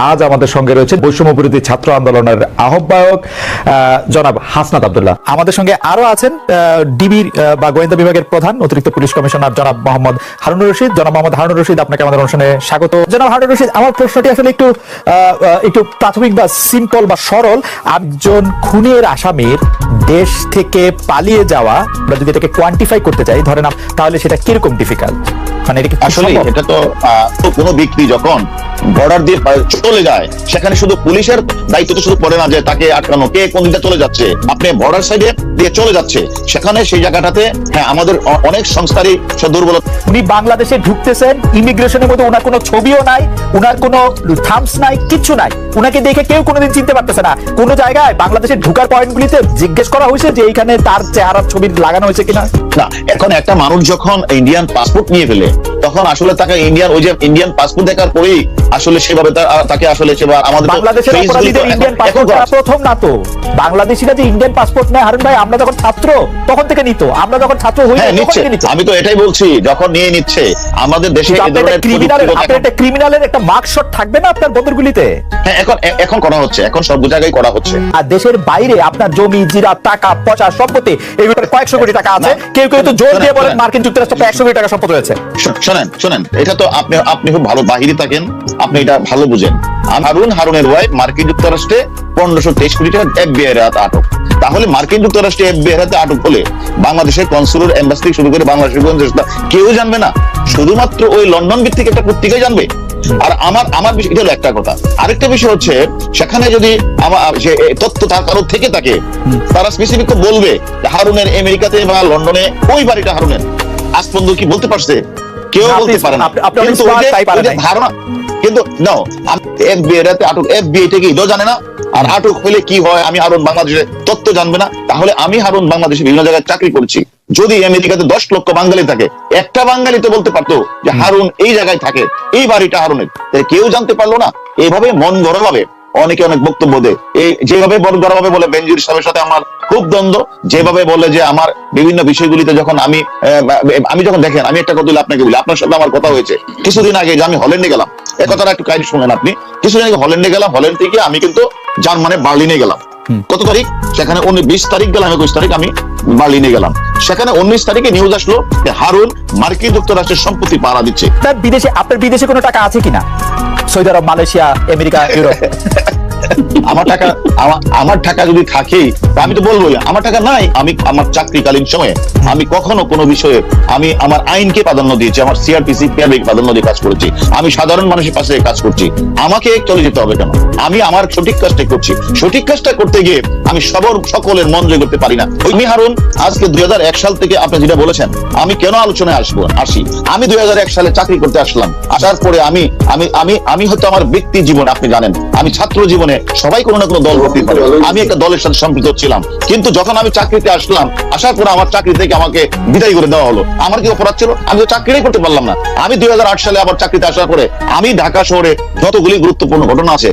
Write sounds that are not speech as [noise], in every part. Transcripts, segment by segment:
আজ আমাদের সঙ্গে রয়েছে বৈষম্য বিরোধী ছাত্র আন্দোলনের আহ্বায়ক আহ, জনাব হাসনাত আব্দুল্লাহ। আমাদের সঙ্গে আরও আছেন ডিবির বা গোয়েন্দা বিভাগের প্রধান অতিরিক্ত পুলিশ কমিশনার জনাব মোহাম্মদ হারুনুর রশিদ। জনাব মোহাম্মদ হারুনুর রশিদ আপনাকে আমাদের অনুষ্ঠানে স্বাগত। জনাব হারুনুর রশিদ আমার প্রশ্নটি আসলে একটু একটু প্রাথমিক বা সিম্পল বা সরল। একজন খুনের আসামির দেশ থেকে পালিয়ে যাওয়া আমরা যদি এটাকে কোয়ান্টিফাই করতে চাই ধরেন আপ- তাহলে সেটা কীরকম ডিফিকাল্ট মানে এটা আসলে এটা তো কোনো ব্যক্তি যখন বর্ডার দিয়ে চলে যায়। সেখানে শুধু পুলিশের দায়িত্ব তো শুধু পড়ে না যে তাকে আটকানো কে কোন দিকে চলে যাচ্ছে। আপনি বর্ডার সাইডে দিয়ে চলে যাচ্ছে। সেখানে সেই জায়গাটাতে হ্যাঁ আমাদের অনেক সংস্থারই সে দুর্বলতা উনি বাংলাদেশে ঢুকতেছেন ইমিগ্রেশনের মধ্যে ওনার কোনো ছবিও নাই ওনার কোনো থামস নাই কিচ্ছু নাই। ওনাকে দেখে কেউ কোনোদিন চিনতে পারতেছে না। কোনো জায়গায় বাংলাদেশে ঢুকার পয়েন্টগুলিতে জিজ্ঞেস করা হয়েছে যে এইখানে তার চেহারার ছবি লাগানো হয়েছে কিনা। না এখন একটা মানুষ যখন ইন্ডিয়ান পাসপোর্ট নিয়ে ফেলে তখন আসলে তাকে ইন্ডিয়ান ওই যে ইন্ডিয়ান পাসপোর্ট দেখার পরেই আসলে সেভাবে তাকে আসলে সেবা আমাদের বাংলাদেশের অপরাধীদের এখন- ইন্ডিয়ান পাসপোর্ট করা- প্রথম না তো? বাংলাদেশিরা যে ইন্ডিয়ান পাসপোর্ট নেয় হারুন ভাই আমরা যখন ছাত্র তখন থেকে নিত। আমরা যখন ছাত্র হই হ্যাঁ নিচ্ছে। আমি তো এটাই বলছি যখন নিয়ে নিচ্ছে আমাদের দেশে একটা ক্রিমিনালের একটা মার্কশট থাকবে না আপনার বন্দরগুলিতে? হ্যাঁ এখন এখন করা হচ্ছে এখন সব জায়গায় করা হচ্ছে। আর দেশের বাইরে আপনার জমি জিরা টাকা পচা সম্পত্তি এই ব্যাপারে কয়েকশো কোটি টাকা আছে। কেউ কেউ তো জোর দিয়ে বলেন। মার্কিন যুক্তরাষ্ট্রে একশো কোটি টাকা সম্পদ রয়েছে। শোনেন শোনেন, এটা তো আপনি আপনি খুব ভালো বাহিরে থাকেন, আপনি এটা ভালো বুঝেন। হারুন, হারুনের ওয়াইফ মার্কিন যুক্তরাষ্ট্রে পনেরোশো তেইশ কোটি টাকা এফবিআই এর হাতে আটক। তাহলে মার্কিন যুক্তরাষ্ট্রে এফবিআই এর হাতে আটক হলে বাংলাদেশের কনসুলার এম্বাসি শুরু করে বাংলাদেশের কেউ জানবে না। শুধুমাত্র ওই লন্ডন ভিত্তিক একটা পত্রিকাই জানবে। আর আমার আমার বিষয়, এটা হলো একটা কথা। আরেকটা বিষয় হচ্ছে, সেখানে যদি আমার তথ্য তার কারও থেকে থাকে, তারা স্পেসিফিক বলবে হারুনের আমেরিকাতে বা লন্ডনে ওই বাড়িটা হারুনের। আজ পর্যন্ত কি বলতে পারছে? কেউ বলতে পারে না। কিন্তু। ধারণা কিন্তু নাও এফবিআই আটক এফবিআই থেকে এটাও জানে না? আর আটক হলে কি হয়? আমি হারুন বাংলাদেশে তথ্য জানবে না। তাহলে আমি হারুন বাংলাদেশে বিভিন্ন জায়গায় চাকরি করছি। যদি আমেরিকাতে দশ লক্ষ বাঙালি থাকে একটা বাঙালি তো বলতে পারতো যে হারুন এই জায়গায় থাকে এই বাড়িটা হারুনের। কেউ জানতে পারল না। এইভাবে মন গড়া ভাবে অনেকে অনেক বক্তব্য দেয়। এই যেভাবে মন বলে বেঞ্জির সাহেবের সাথে আমার খুব দ্বন্দ্ব যেভাবে বলে যে আমার বিভিন্ন বিষয়গুলিতে যখন আমি আমি যখন দেখেন আমি একটা কথা বলি আপনাকে বলি আপনার সাথে আমার কথা হয়েছে। কিছুদিন আগে যে আমি হল্যান্ডে গেলাম এ কথাটা একটু কাইন্ড শুনেন আপনি। কিছুদিন আগে হল্যান্ডে গেলাম হল্যান্ড থেকে আমি কিন্তু জার্মানে বার্লিনে গেলাম। কত তারিখ? সেখানে উনি বিশ তারিখ গেলাম একুশ তারিখ আমি বার্লিনে গেলাম। সেখানে উনিশ তারিখে নিউজ আসলো যে হারুন মার্কিন যুক্তরাষ্ট্রের সম্পত্তি পাড়া দিচ্ছে। বিদেশে আপনার বিদেশে কোনো টাকা আছে কিনা? Saudi Arab Malaysia America Europe. [laughs] আমার টাকা আমার টাকা যদি থাকে আমি তো বলবোই। আমার টাকা নাই, আমি আমার চাকরিকালীন সময়ে, আমি কখনো কোনো বিষয়ে, আমি আমার আইনকে প্রাধান্য দিয়েছি, আমার সিআরপিসি পিআরবি প্রাধান্য দিয়ে কাজ করেছি। আমি সাধারণ মানুষের পাশে কাজ করছি। আমাকে চলে যেতে হবে কেন? আমি আমার সঠিক কাজটা করছি। সঠিক কাজটা করতে গিয়ে আমি সবর, সকলের মন জয় করতে পারি না। ওই আমি হারুন, আজকে দুই হাজার এক সাল থেকে আপনি যেটা বলেছেন, আমি কেন আলোচনায় আসব, আসি? আমি দুই হাজার এক সালে চাকরি করতে আসলাম। আসার পরে আমি আমি আমি আমি হয়তো আমার ব্যক্তি জীবন, আপনি জানেন, আমি ছাত্র জীবনে সবাই কোনো না কোনো দল হতেই পারে। আমি একটা দলের সাথে সম্পৃক্ত ছিলাম। কিন্তু যখন আমি চাকরিতে আসলাম, আসার পরে আমার চাকরি থেকে আমাকে বিদায় করে দেওয়া হলো। আমার কি অপরাধ ছিল? আমি তো চাকরিটাই করতে পারলাম না। আমি দুই হাজার আট সালে আবার চাকরিতে আসার পরে আমি ঢাকা শহরে যতগুলি গুরুত্বপূর্ণ ঘটনা আছে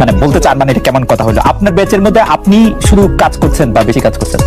মানে বলতে চান মানে এটা কেমন কথা হলো? আপনার ব্যাচের মধ্যে আপনি শুধু কাজ করছেন বা বেশি কাজ করছেন?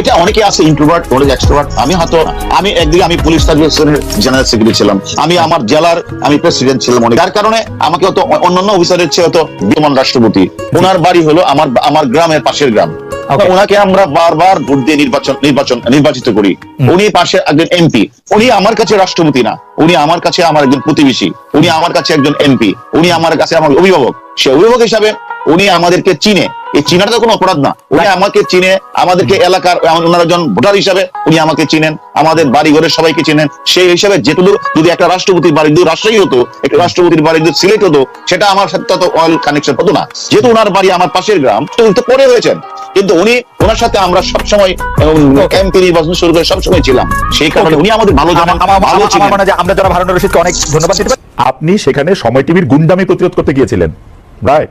এটা অনেকে আছে ইন্ট্রোভার্ট অনেক এক্সট্রোভার্ট আমি হয়তো, আমি একদিকে আমি পুলিশ সার্ভিসের জেনারেল সেক্রেটারি ছিলাম। আমি আমার জেলার, আমি প্রেসিডেন্ট ছিলাম অনেক। যার কারণে আমাকে হয়তো অন্যান্য অফিসারের চেয়ে বিমান রাষ্ট্রপতি। ওনার বাড়ি হলো আমার আমার গ্রামের পাশের গ্রাম. ওনাকে আমরা বারবার ভোট দিয়ে নির্বাচন নির্বাচন নির্বাচিত করি। উনি পাশে একজন এমপি উনি আমার কাছে রাষ্ট্রপতি না। উনি আমার কাছে আমার একজন প্রতিবেশী। উনি আমার কাছে একজন এমপি উনি আমার কাছে আমার অভিভাবক। সে অভিভাবক হিসাবে উনি আমাদেরকে চিনে। এই চিনাটা তো কোনো অপরাধ না। উনি আমাকে চিনে আমাদেরকে এলাকার ওনার একজন ভোটার হিসাবে উনি আমাকে চিনেন। আমাদের বাড়ি ঘরের সবাইকে চিনেন। সেই হিসাবে যেটুকু যদি একটা রাষ্ট্রপতির বাড়ি যদি রাজশাহী হতো একটা রাষ্ট্রপতির বাড়ি যদি সিলেট হতো সেটা আমার সাথে তো অয়েল কানেকশন হতো না। যেহেতু ওনার বাড়ি আমার পাশের গ্রাম তো তো পরে হয়েছেন কিন্তু উনি ওনার সাথে আমরা সবসময় ক্যাম্পে নির্বাচন শুরু করে সবসময় ছিলাম সেই কারণে উনি আমাদের ভালো আমার- ভালো ছিলেন আমরা যারা হারুন রশিদকে অনেক ধন্যবাদ দিতে আপনি সেখানে সময় টিভির গুন্ডামি প্রতিরোধ করতে গিয়েছিলেন রাইট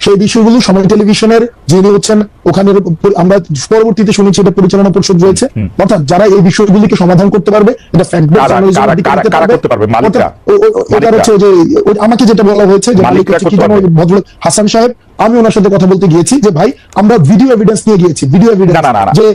সেই বিষয়গুলো সময় টেলিভিশনের যিনি হচ্ছেন ওখানে আমরা পরবর্তীতে শুনেছি এটা পরিচালনা পরিষদ রয়েছে অর্থাৎ যারা এই বিষয়গুলিকে সমাধান করতে পারবে এটা ফ্যাক্ট কারা- কারা- কারা- কারা করতে পারবে? মালিকরা? এটা হচ্ছে যে আমাকে যেটা বলা হয়েছে যে? ভদ্রলোক হাসান সাহেব আমি ওনার সাথে কথা বলতে গিয়েছি যে ভাই আমরা ভিডিও এভিডেন্স নিয়ে গিয়েছি ভিডিও এভিডেন্স। যে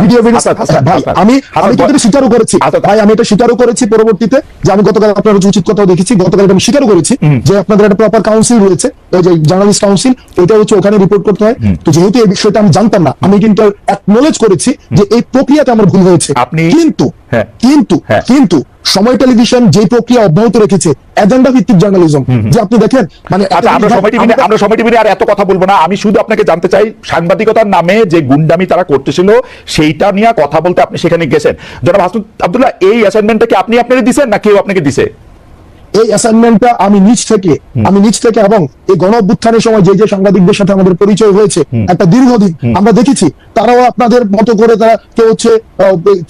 ভিডিও এভিডেন্স হাসান, হাসান, ভাই আমি আমি কিন্তু এটা স্বীকারও করেছি। ভাই আমি এটা স্বীকারও করেছি পরবর্তীতে যে আমি গতকাল আপনার উচিত কথাও দেখেছি গতকাল এটা আমি স্বীকারও করেছি যে আপনাদের একটা প্রপার কাউন্সিল রয়েছে ওই যে জার্নালিস্ট কাউন্সিল ওইটা হচ্ছে ওখানে রিপোর্ট করতে হয়। তো যেহেতু এই বিষয়টা আমি জানতাম না আমি কিন্তু অ্যাকনোলেজ করেছি যে এই প্রক্রিয়াতে আমার ভুল হয়েছে। আপনি- কিন্তু হ্যাঁ। কিন্তু হ্যাঁ। কিন্তু সময় টেলিভিশন যে প্রক্রিয়া অব্যাহত রেখেছে এজেন্ডা ভিত্তিক জার্নালিজম যে আপনি দেখেন মানে আচ্ছা আমরা সময় টিভি আমরা সময় টিভিতে আর এত কথা বলব না। আমি শুধু আপনাকে জানতে চাই সাংবাদিকতার নামে যে গুন্ডামি তারা করতেছিল সেইটা নিয়ে কথা বলতে আপনি সেখানে গেছেন। জনাব হাসন আব্দুল্লাহ এই অ্যাসাইনমেন্টটা কি আপনি আপনারই দিছেন না কেউ আপনাকে দিছে? এই অ্যাসাইনমেন্টটা আমি নিজ থেকে আমি নিজ থেকে এবং এই গণ অভ্যুত্থানের সময় যে যে সাংবাদিকদের সাথে আমাদের পরিচয় হয়েছে একটা দীর্ঘদিন আমরা দেখেছি তারাও আপনাদের মতো করে তারা কেউ হচ্ছে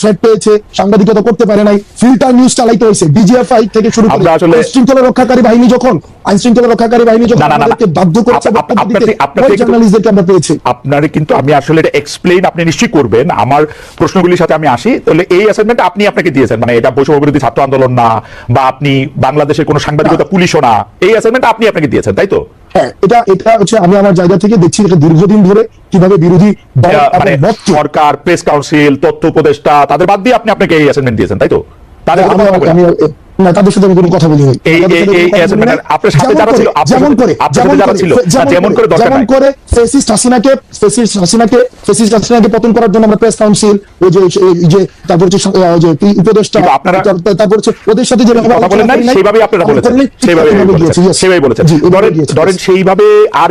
থ্রেট পেয়েছে সাংবাদিকতা করতে পারে নাই ফিল্টার নিউজ চালাইতে হয়েছে ডিজিএফআই থেকে শুরু করে শৃঙ্খলা রক্ষাকারী বাহিনী যখন আইন শৃঙ্খলা রক্ষাকারী বাহিনী যখন। আমাদেরকে বাধ্য করেছে জার্নালিস্টদেরকে আমরা পেয়েছি। আপনারে কিন্তু আমি আসলে এটা এক্সপ্লেইন আপনি নিশ্চয়ই করবেন। আমার প্রশ্নগুলির সাথে আমি আসি। তাহলে এই অ্যাসাইনমেন্ট আপনি আপনাকে দিয়েছেন। মানে এটা বৈষম্য বিরোধী ছাত্র আন্দোলন না বা আপনি বাংলাদেশের কোনো সাংবাদিকতা পুলিশও না। এই অ্যাসাইনমেন্ট আপনি আপনাকে দিয়েছেন তাই তো? হ্যাঁ এটা এটা হচ্ছে আমি আমার জায়গা থেকে দেখছি এটা দীর্ঘদিন ধরে কীভাবে বিরোধী মানে সরকার প্রেস কাউন্সিল তথ্য উপদেষ্টা তাদের বাদ দিয়ে আপনি আপনাকে এই অ্যাসাইনমেন্ট দিয়েছেন তাই তো? তাদের। আমি না তাদের সাথে আমি কোনো কথা বলি নাই। এই- তাদের এই- সাথে এই কোনো কথা বলি assignment নাই। আপনার সাথে যেমন করে- যেমন করে যেমন করে- ছিল, না, যেমন যেমন করে দরকার যেমন নাই। করে ফেসিস্ট হাসিনাকে ফেসিস্ট হাসিনাকে ফেসিস্ট হাসিনাকে পতন করার জন্য আমরা প্রেস কাউন্সিল ওই যে যে তারপর হচ্ছে যে উপদেষ্টা আপনারা- তারপর হচ্ছে ওদের সাথে যেভাবে কথা বলেন সেইভাবেই আপনারা বলেছেন সেইভাবে বলেছেন ধরেন. সেইভাবে আর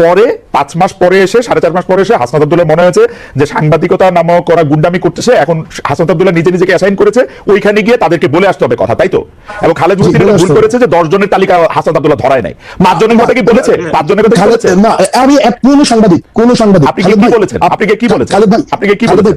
পরে পাঁচ মাস পরে এসে সাড়ে চার মাস পরে এসে হাসনাত আবদুল্লাহ মনে হয়েছে যে সাংবাদিকতা নামক করা গুন্ডামি করতেছে। এখন হাসনাত আবদুল্লাহ নিজে নিজেকে অ্যাসাইন করেছে। ওইখানে গিয়ে তাদেরকে বলে আসতে হবে কথা তাই তো? এবং খালেদ জি, ভুল করেছে যে দশ জনের তালিকা হাসনাত আবদুল্লাহ ধরায় নাই। পাঁচ জনের কথা কি বলেছে? পাঁচ জনের কথা বলেছে? না আমি কোন সাংবাদিক কোন সাংবাদিক আপনি কি বলেছেন? আপনাকে আপনি কি বলেছেন? আপনাকে আপনি কি বলেছেন?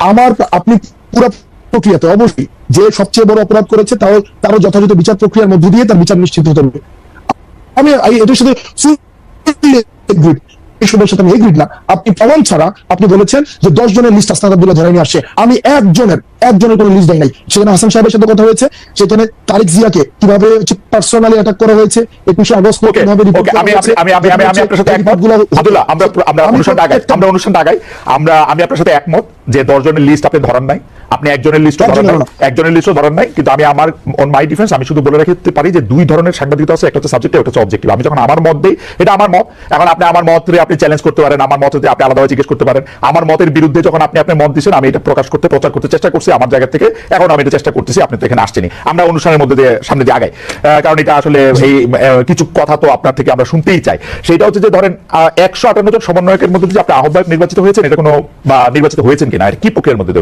আমার আপনি পুরো প্রক্রিয়াতে অবশ্যই যে সবচেয়ে বড় অপরাধ করেছে তাও তারও যথাযথ বিচার প্রক্রিয়ার মধ্য দিয়ে তার বিচার নিশ্চিত হতে হবে। আমি এটার সাথে সাথে আমি এগ্রিড না। আপনি প্রমাণ ছাড়া আপনি বলেছেন যে দশ জনের লিস্ট আসনাদ আব্দুল্লাহ ধরে নিয়ে আসছে। আমি একজনের একজনের কোনো লিস্ট দেয় নাই। সেখানে হাসান সাহেবের সাথে কথা হয়েছে। সেখানে তারিক জিয়াকে কীভাবে পার্সোনালি অ্যাটাক করা হয়েছে? একুশে আগস্ট কীভাবে আমি আমি আমি আমি আপনার সাথে একমত। গুলো- আব্দুল্লাহ আমরা আমরা আমি অনুষ্ঠানটা আগাই। আমরা অনুষ্ঠানটা আগাই। আমরা আমি আপনার সাথে একমত। যে দশ জনের লিস্ট আপনি ধরেন নাই আপনি একজনের লিস্ট ধরেন একজনের নাই একজনের লিস্টও ধরেন নাই কিন্তু আমি আমার অন মাই ডিফেন্স আমি শুধু বলে রাখতে পারি যে দুই ধরনের সাংবাদিকতা আছে একটা হচ্ছে সাবজেক্টিভ একটা হচ্ছে অবজেক্টিভ আমি যখন আমার মত দেই এটা আমার মত। এখন আপনি আমার মত আপনি চ্যালেঞ্জ করতে পারেন আমার মত আপনি আলাদাভাবে জিজ্ঞেস করতে পারেন। আমার মতের বিরুদ্ধে যখন আপনি আপনার মত দিচ্ছেন আমি এটা প্রকাশ করতে প্রচার করতে চেষ্টা করছি আমার জায়গা থেকে। এখন আমি এটা চেষ্টা করতেছি আপনি তো এখানে আসছেনি আমরা অনুষ্ঠানের মধ্যে দিয়ে সামনে দিয়ে আগাই। কারণ এটা আসলে এই কিছু কথা তো আপনার থেকে আমরা শুনতেই চাই। সেটা হচ্ছে যে ধরেন একশো আটান্ন জন সমন্বয়কের মধ্যে যে আপনি আহ্বায়ক নির্বাচিত হয়েছেন এটা কোনো বা নির্বাচিত হয়েছেন কিনা এটা কি প্রক্রিয়ার মধ্যে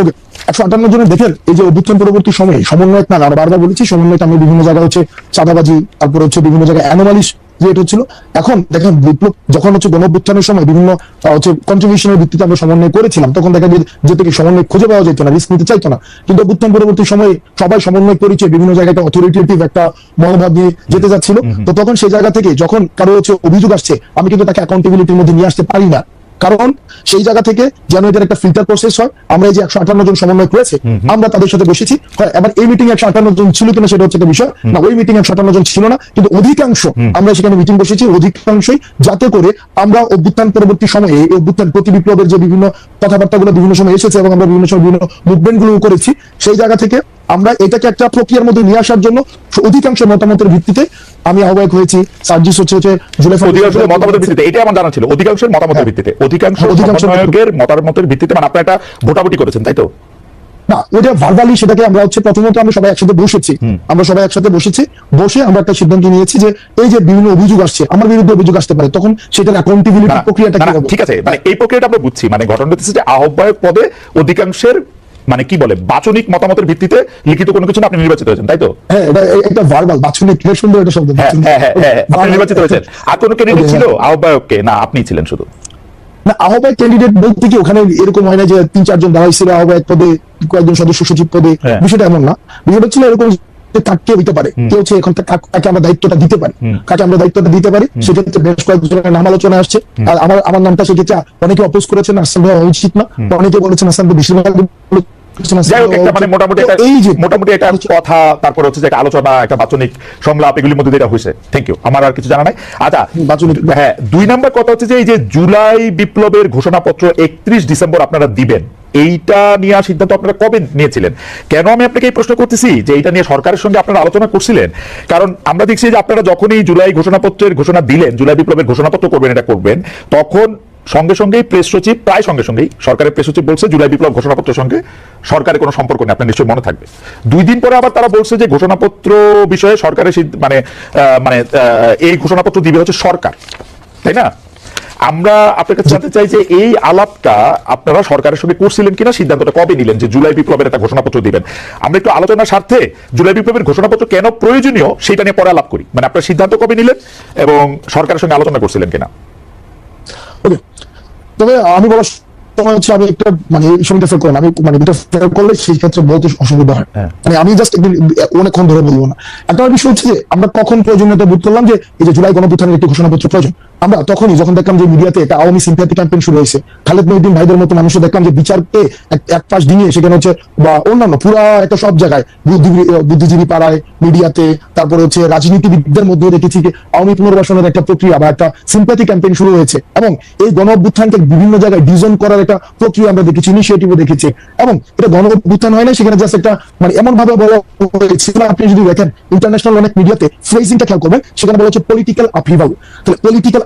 ওকে একশো আটান্ন জনের দেখেন এই যে অভ্যুত্থান পরবর্তী সময়ে সমন্বয়ক না আমরা বারবার বলেছি সমন্বয়ক আমি বিভিন্ন জায়গায় হচ্ছে চাঁদাবাজি তারপরে হচ্ছে বিভিন্ন জায়গায় অ্যানোমালিস ক্রিয়েট হচ্ছিল। এখন দেখেন বিপ্লব যখন হচ্ছে গণঅভ্যুত্থানের সময় বিভিন্ন হচ্ছে কন্ট্রিবিউশনের ভিত্তিতে আমরা সমন্বয় করেছিলাম তখন দেখা যে থেকে সমন্বয় খুঁজে পাওয়া যেত না রিস্ক নিতে চাইতো না। কিন্তু অভ্যুত্থান পরবর্তী সময়ে সবাই সমন্বয় করেছে বিভিন্ন জায়গায় একটা অথরিটেটিভ একটা মনোভাব নিয়ে যেতে যাচ্ছিল। তো তখন সেই জায়গা থেকে যখন কারও হচ্ছে অভিযোগ আসছে আমি কিন্তু তাকে অ্যাকাউন্টেবিলিটির মধ্যে নিয়ে আসতে পারি না। কারণ সেই জায়গা থেকে যেন এটার একটা ফিল্টার প্রসেস হয় আমরা এই যে একশো আটান্ন জন সমন্বয় করেছে আমরা তাদের সাথে বসেছি। এবার এই মিটিং একশো আটান্ন জন ছিল কিনা সেটা হচ্ছে একটা বিষয়। না ওই মিটিং একশো আটান্ন জন ছিল না কিন্তু অধিকাংশ আমরা সেখানে মিটিং বসেছি অধিকাংশই যাতে করে আমরা অভ্যুত্থান পরবর্তী সময়ে এই অভ্যুত্থান প্রতি বিপ্লবের যে বিভিন্ন কথাবার্তাগুলো বিভিন্ন সময় এসেছে এবং আমরা বিভিন্ন সময় বিভিন্ন মুভমেন্টগুলো করেছি সেই জায়গা থেকে আমরা এটাকে একটা প্রক্রিয়ার মধ্যে নিয়ে আসার জন্য অধিকাংশ মতামতের ভিত্তিতে আমি আহ্বায়ক হয়েছি। সার্জিস হচ্ছে হচ্ছে জুলাই অধিকাংশের মতামতের ভিত্তিতে এটা আমার জানা ছিল অধিকাংশের মতামতের হ্যাঁ। ভিত্তিতে। অধিকাংশ অধিকাংশ- সমন্বয়কের মতামতের ভিত্তিতে মানে আপনারা একটা ভোটাভুটি করেছেন তাই তো? না ওইটা ভার্বালি সেটাকে আমরা হচ্ছে প্রথমত আমরা সবাই একসাথে বসেছি। আমরা সবাই একসাথে বসেছি বসে আমরা একটা সিদ্ধান্ত নিয়েছি যে এই যে বিভিন্ন অভিযোগ আসছে আমার বিরুদ্ধে অভিযোগ আসতে পারে তখন সেটার অ্যাকাউন্টেবিলিটি প্রক্রিয়াটা না, কি হবে ঠিক আছে মানে এই প্রক্রিয়াটা আমরা বুঝছি মানে ঘটনা হচ্ছে যে আহ্বায়ক পদে অধিকাংশের মানে কি বলে বাচনিক মতামতের ভিত্তিতে লিখিত কোনো কিছু না আপনি নির্বাচিত হয়েছেন তাই তো? হ্যাঁ এটা এটা ভার্বাল বাছনিক এটা সুন্দর একটা শব্দ হ্যাঁ হ্যাঁ আপনি নির্বাচিত হয়েছেন। আর কোনো ক্যান্ডিডেট ছিল? আহ্বায়ককে? না আপনি ছিলেন শুধু। না আহ্বায়ক ক্যান্ডিডেট বলতে কি ওখানে এরকম হয় না যে তিন চারজন দাঁড়াইছিল আহ্বায়ক পদে কয়েকজন সদস্য সচিব পদে। বিষয়টা এমন না। বিষয়টা ছিল এরকম যে কাকে হইতে পারে। কেউ হচ্ছে এখন তাকে আমরা দায়িত্বটা দিতে পারি। কাকে আমরা দায়িত্বটা দিতে পারি সেক্ষেত্রে বেশ কয়েকজনের নাম আলোচনা আসছে। আর আমার আমার নামটা সেক্ষেত্রে অনেকে অপোজ করেছেন আসলে উচিত না। অনেকে বলেছেন আসলে বেশিরভাগ যাই হোক একটা মানে মোটামুটি একটা মোটামুটি একটা কথা তারপর হচ্ছে যে একটা আলোচনা একটা বাচনিক সংলাপ এগুলির মধ্যে এটা হয়েছে। থ্যাংক ইউ আমার আর কিছু জানা নাই। আচ্ছা বাচনিক হ্যাঁ দুই নাম্বার কথা হচ্ছে যে এই যে জুলাই বিপ্লবের ঘোষণাপত্র একত্রিশ ডিসেম্বর আপনারা দিবেন এইটা নিয়ে সিদ্ধান্ত আপনারা কবে নিয়েছিলেন? কেন আমি আপনাকে এই প্রশ্ন করতেছি যে এইটা নিয়ে সরকারের সঙ্গে আপনারা আলোচনা করছিলেন? কারণ আমরা দেখছি যে আপনারা যখনই জুলাই ঘোষণাপত্রের ঘোষণা দিলেন জুলাই বিপ্লবের ঘোষণাপত্র করবেন এটা করবেন তখন সঙ্গে সঙ্গেই প্রেস সচিব, প্রায় সঙ্গে সঙ্গেই। সরকারের প্রেস সচিব বলছে, জুলাই বিপ্লব ঘোষণাপত্রের সঙ্গে সরকারের কোনো সম্পর্ক নেই, আপনার নিশ্চয়ই মনে থাকবে। দুই দিন পরে আবার তারা বলছে যে ঘোষণাপত্র বিষয়ে সরকারের মানে মানে এই ঘোষণাপত্র দিবে হচ্ছে সরকার, তাই না? আমরা আপনার কাছে জানতে চাই যে এই আলাপটা আপনারা সরকারের সঙ্গে করছিলেন কিনা, সিদ্ধান্তটা কবে নিলেন যে জুলাই বিপ্লবের একটা ঘোষণাপত্র দিবেন? আমরা একটু আলোচনার স্বার্থে জুলাই বিপ্লবের ঘোষণাপত্র কেন প্রয়োজনীয় সেটা নিয়ে পরে আলাপ করি। মানে আপনার সিদ্ধান্ত কবে নিলেন এবং সরকারের সঙ্গে আলোচনা করছিলেন কিনা? ওকে তবে আমি বলার সময় হচ্ছে আমি একটা মানে এই সময়টা ফেল করেন আমি মানে ইন্টারফেয়ার করলে সেই ক্ষেত্রে বলতে অসুবিধা হয়। হ্যাঁ। মানে আমি জাস্ট অনেকক্ষণ ধরে বলব না। একটা বিষয় হচ্ছে যে আমরা কখন প্রয়োজনীয়তা বোধ করলাম যে এই যে জুলাই গণপ্রথানের একটি ঘোষণাপত্র প্রয়োজন। আমরা তখনই যখন দেখলাম যে মিডিয়াতে একটা আওয়ামী সিম্পাথি ক্যাম্পেইন শুরু হয়েছে, খালেদ মহিউদ্দিন ভাইদের মতো মানুষ দেখলাম যে বিচারকে এক- পাশ দিয়ে সেখানে হচ্ছে বা অন্যান্য পুরা একটা সব জায়গায় বুদ্ধিজীবী পাড়ায়, মিডিয়াতে, তারপরে হচ্ছে রাজনীতিবিদদের মধ্যে দেখেছি যে আওয়ামী পুনর্বাসনের একটা প্রক্রিয়া বা একটা সিম্পাথি ক্যাম্পেইন শুরু হয়েছে এবং এই গণ অভ্যুত্থানকে বিভিন্ন জায়গায় ডিজন করার একটা প্রক্রিয়া আমরা দেখেছি ইনিশিয়েটিভও দেখেছি এবং এটা গণ অভ্যুত্থান হয় না সেখানে জাস্ট একটা মানে এমন ভাবে বলা হয়েছিল আপনি যদি দেখেন ইন্টারন্যাশনাল অনেক মিডিয়াতে ফ্রেজিংটা খেয়াল করবেন, সেখানে বলা হচ্ছে পলিটিক্যাল আপিভাল তাহলে political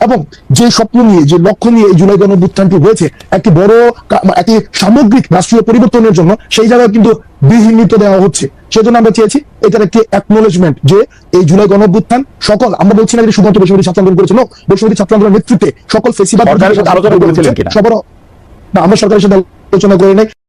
এবং যে স্বপ্ন নিয়ে যে লক্ষ্য নিয়ে এই জুলাই গণঅভ্যুত্থানটি হয়েছে একটি বড় একটি সামগ্রিক রাষ্ট্রীয় পরিবর্তনের জন্য সেই জায়গায় কিন্তু বিহীনিত দেওয়া হচ্ছে। সেজন্য আমরা চেয়েছি এটার একটি অ্যাকনোলেজমেন্ট যে এই জুলাই গণঅভ্যুত্থান সকল আমরা বলছি না যে শুধুমাত্র বেসরকারি ছাত্র আন্দোলন করেছে no, বেসরকারি ছাত্র আন্দোলনের নেতৃত্বে সকল ফেসিবাদ? সবার না আমরা সরকারের সাথে আলোচনা করি নাই।